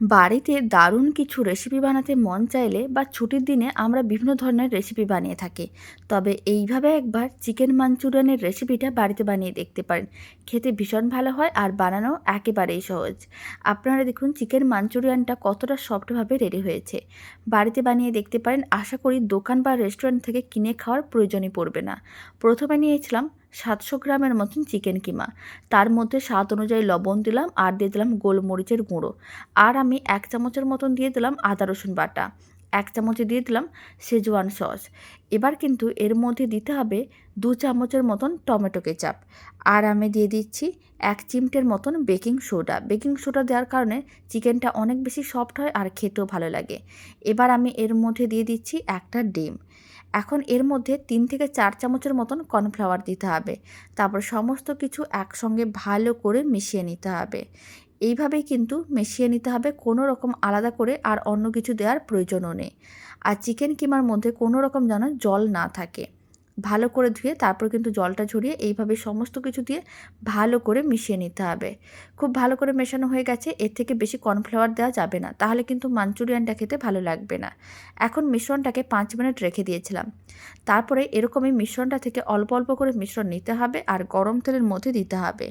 বাড়িতে দারুণ কিছু রেসিপি বানাতে মন চাইলে বা ছুটির দিনে আমরা বিভিন্ন ধরনের রেসিপি বানিয়ে থাকি। তবে এইভাবে একবার চিকেন মাঞ্চুরিয়ানের রেসিপিটা বাড়িতে বানিয়ে দেখতে পারেন। খেতে ভীষণ ভালো হয় আর বানানো একেবারেই সহজ। আপনারা দেখুন চিকেন মাঞ্চুরিয়ানটা কতটা সফটভাবে রেডি হয়েছে। বাড়িতে বানিয়ে দেখতে পারেন, আশা করি দোকান বা রেস্টুরেন্ট থেকে কিনে খাওয়ার প্রয়োজনই পড়বে না। প্রথমে নিয়েছিলাম সাতশো গ্রামের মতন চিকেন কিমা। তার মধ্যে স্বাদ অনুযায়ী লবণ দিলাম আর দিয়ে দিলাম গোলমরিচের গুঁড়ো। আর আমি এক চামচের মতন দিয়ে দিলাম আদা রসুন বাটা। এক চামচে দিয়ে দিলাম সেজওয়ান সস। এবার কিন্তু এর মধ্যে দিতে হবে দু চামচের মতন টমেটো কেচাপ। আর আমি দিয়ে দিচ্ছি এক চিমটের মতন বেকিং সোডা। বেকিং সোডা দেওয়ার কারণে চিকেনটা অনেক বেশি সফট হয় আর খেতেও ভালো লাগে। এবার আমি এর মধ্যে দিয়ে দিচ্ছি একটা ডিম। এখন এর মধ্যে তিন থেকে চার চামচের মতন কর্নফ্লাওয়ার দিতে হবে। তারপর সমস্ত কিছু একসঙ্গে ভালো করে মিশিয়ে নিতে হবে। এইভাবেই কিন্তু মিশিয়ে নিতে হবে, কোনো রকম আলাদা করে আর অন্য কিছু দেওয়ার প্রয়োজনও নেই। আর চিকেন কিমার মধ্যে কোনো রকম যেন জল না থাকে। ভালো করে ধুয়ে তারপর কিন্তু জলটা ঝরিয়ে এইভাবে সমস্ত কিছু দিয়ে ভালো করে মিশিয়ে নিতে হবে। খুব ভালো করে মেশানো হয়ে গেছে, এর থেকে বেশি কর্নফ্লাওয়ার দেওয়া যাবে না। তাহলে কিন্তু মাঞ্চুরিয়ানটা খেতে ভালো লাগবে না। এখন মিশ্রণটাকে পাঁচ মিনিট রেখে দিয়েছিলাম। তারপরে এরকমই মিশ্রণটা থেকে অল্প অল্প করে মিশ্রণ নিতে হবে আর গরম তেলের মধ্যে দিতে হবে।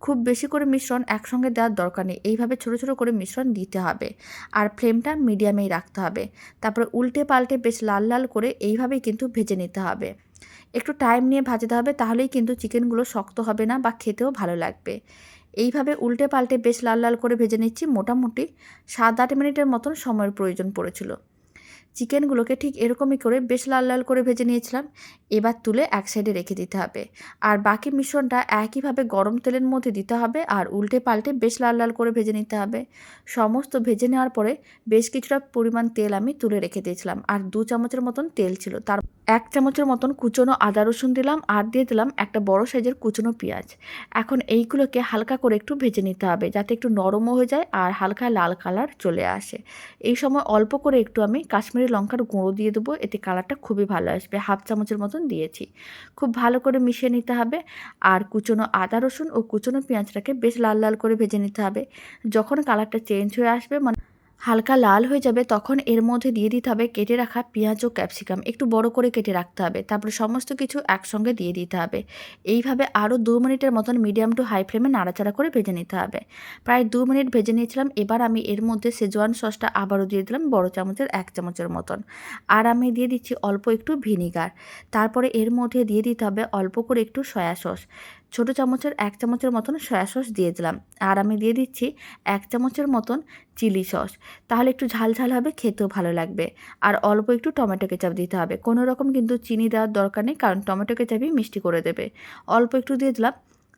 খুব বেশি করে মিশ্রণ একসঙ্গে দেওয়ার দরকার নেই, এইভাবে ছোটো ছোটো করে মিশ্রণ দিতে হবে। আর ফ্লেমটা মিডিয়ামেই রাখতে হবে। তারপরে উল্টে পাল্টে বেশ লাল লাল করে এইভাবেই কিন্তু ভেজে নিতে হবে। একটু টাইম নিয়ে ভাজতে হবে, তাহলেই কিন্তু চিকেনগুলো শক্ত হবে না বা খেতেও ভালো লাগবে। এইভাবে উল্টে পাল্টে বেশ লাল লাল করে ভেজে নিচ্ছি, মোটামুটি সাত আট মিনিটের মতন সময়ের প্রয়োজন পড়েছিল। চিকেনগুলোকে ঠিক এরকমই করে বেশ লাল লাল করে ভেজে নিয়েছিলাম এবার তুলে এক সাইডে রেখে দিতে হবে। আর বাকি মিশ্রণটা একইভাবে গরম তেলের মধ্যে দিতে হবে আর উল্টে পাল্টে বেশ লাল লাল করে ভেজে নিতে হবে। সমস্ত ভেজে নেওয়ার পরে বেশ কিছুটা পরিমাণ তেল আমি তুলে রেখে দিয়েছিলাম আর দু চামচের মতন তেল ছিল। তার এক চামচের মতন কুচনো আদা রসুন দিলাম আর দিয়ে দিলাম একটা বড় সাইজের কুচনো পেঁয়াজ। এখন এইগুলোকে হালকা করে একটু ভেজে নিতে হবে যাতে একটু নরমও হয়ে যায় আর হালকা লাল কালার চলে আসে। এই সময় অল্প করে একটু আমি কাশ্মীরি লঙ্কার গুঁড়ো দিয়ে দেবো, এতে কালারটা খুবই ভালো আসবে। হাফ চামচের মতন দিয়েছি। খুব ভালো করে মিশিয়ে নিতে হবে। আর কুচনো আদা রসুন ও কুচনো পেঁয়াজটাকে বেশ লাল লাল করে ভেজে নিতে হবে। যখন কালারটা চেঞ্জ হয়ে আসবে মানে হালকা লাল হয়ে যাবে, তখন এর মধ্যে দিয়ে দিতে হবে কেটে রাখা পেঁয়াজ ও ক্যাপসিকাম। একটু বড় করে কেটে রাখতে হবে, তারপরে সমস্ত কিছু একসঙ্গে দিয়ে দিতে হবে। এইভাবে আরও দু মিনিটের মতন মিডিয়াম টু হাই ফ্লেমে নাড়াচাড়া করে ভেজে নিতে হবে। প্রায় দু মিনিট ভেজে নিয়েছিলাম, এবার আমি এর মধ্যে সেজোয়ান সসটা আবারও দিয়ে দিলাম বড় চামচের, এক চামচের মতন। আর আমি দিয়ে দিচ্ছি অল্প একটু ভিনিগার তারপরে এর মধ্যে দিয়ে দিতে হবে অল্প করে একটু সয়া সস ছোটো চামচের এক চামচের মতন সয়া সস দিয়ে দিলাম। আর আমি দিয়ে দিচ্ছি এক চামচের মতন চিলি সস। তাহলে একটু ঝাল ঝাল হবে, খেতেও ভালো লাগবে। আর অল্প একটু টমেটো কেচাপ দিতে হবে। কোনো রকম কিন্তু চিনি দেওয়ার দরকার নেই, কারণ টমেটো কেচাপই মিষ্টি করে দেবে। অল্প একটু দিয়ে দিলাম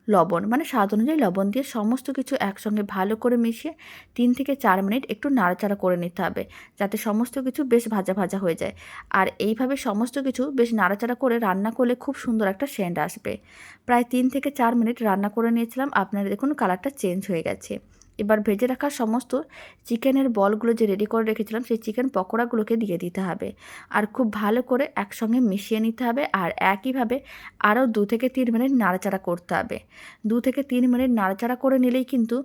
লবণ মানে স্বাদ অনুযায়ী লবণ দিয়ে সমস্ত কিছু একসঙ্গে ভালো করে মিশিয়ে তিন থেকে চার মিনিট একটু নাড়াচাড়া করে নিতে হবে, যাতে সমস্ত কিছু বেশ ভাজা ভাজা হয়ে যায়। আর এইভাবে সমস্ত কিছু বেশ নাড়াচাড়া করে রান্না করলে খুব সুন্দর একটা সেন্ট আসবে। প্রায় তিন থেকে চার মিনিট রান্না করে নিয়েছিলাম, আপনারা দেখুন কালারটা চেঞ্জ হয়ে গেছে। এবার ভেজে রাখা সমস্ত চিকেনের বলগুলো যে রেডি করে রেখেছিলাম, সেই চিকেন পকোড়াগুলোকে দিয়ে দিতে হবে। আর খুব ভালো করে একসঙ্গে মিশিয়ে নিতে হবে আর একইভাবে আরও দু থেকে তিন মিনিট নাড়াচাড়া করতে হবে। দু থেকে তিন মিনিট নাড়াচাড়া করে নিলেই কিন্তু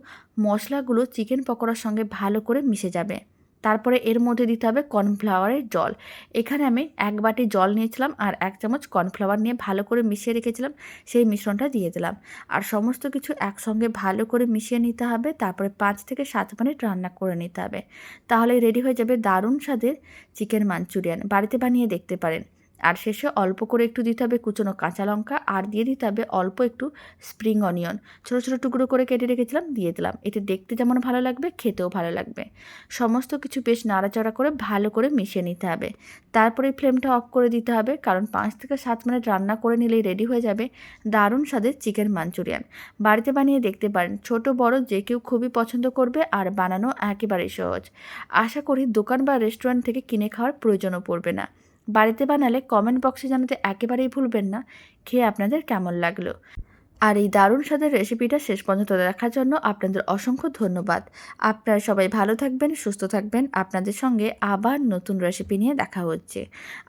মশলাগুলো চিকেন পকোড়ার সঙ্গে ভালো করে মিশে যাবে। তারপরে এর মধ্যে দিতে হবে কর্নফ্লাওয়ারের জল। এখানে আমি এক বাটি জল নিয়েছিলাম আর এক চামচ কর্নফ্লাওয়ার নিয়ে ভালো করে মিশিয়ে রেখেছিলাম, সেই মিশ্রণটা দিয়ে দিলাম। আর সমস্ত কিছু একসঙ্গে ভালো করে মিশিয়ে নিতে হবে, তারপরে পাঁচ থেকে সাত মিনিট রান্না করে নিতে হবে। তাহলে রেডি হয়ে যাবে দারুণ স্বাদের চিকেন মাঞ্চুরিয়ান। বাড়িতে বানিয়ে দেখতে পারেন। আর শেষে অল্প করে একটু দিতে হবে কুচনো কাঁচা লঙ্কা, আর দিয়ে দিতে হবে অল্প একটু স্প্রিং অনিয়ন ছোটো ছোটো টুকরো করে কেটে রেখেছিলাম, দিয়ে দিলাম। এতে দেখতে যেমন ভালো লাগবে, খেতেও ভালো লাগবে। সমস্ত কিছু বেশ নাড়াচাড়া করে ভালো করে মিশিয়ে নিতে হবে। তারপরে ফ্লেমটা অফ করে দিতে হবে, কারণ পাঁচ থেকে সাত মিনিট রান্না করে নিলেই রেডি হয়ে যাবে দারুণ স্বাদের চিকেন মাঞ্চুরিয়ান বাড়িতে বানিয়ে দেখতে পারেন, ছোট, বড় যে কেউ খুবই পছন্দ করবে আর বানানো একেবারেই সহজ। আশা করি দোকান বা রেস্টুরেন্ট থেকে কিনে খাওয়ার প্রয়োজনও পড়বে না। বাড়িতে বানালে কমেন্ট বক্সে জানাতে একেবারেই ভুলবেন না, খেয়ে আপনাদের কেমন লাগল? আর এই দারুণ স্বাদের রেসিপিটা শেষ পর্যন্ত দেখার জন্য আপনাদের অসংখ্য ধন্যবাদ। আপনারা সবাই ভালো থাকবেন, সুস্থ থাকবেন। আপনাদের সঙ্গে আবার নতুন রেসিপি নিয়ে দেখা হচ্ছে।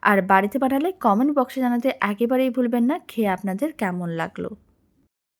আর বাড়িতে বানালে কমেন্ট বক্সে জানাতে একেবারেই ভুলবেন না, খেয়ে আপনাদের কেমন লাগল?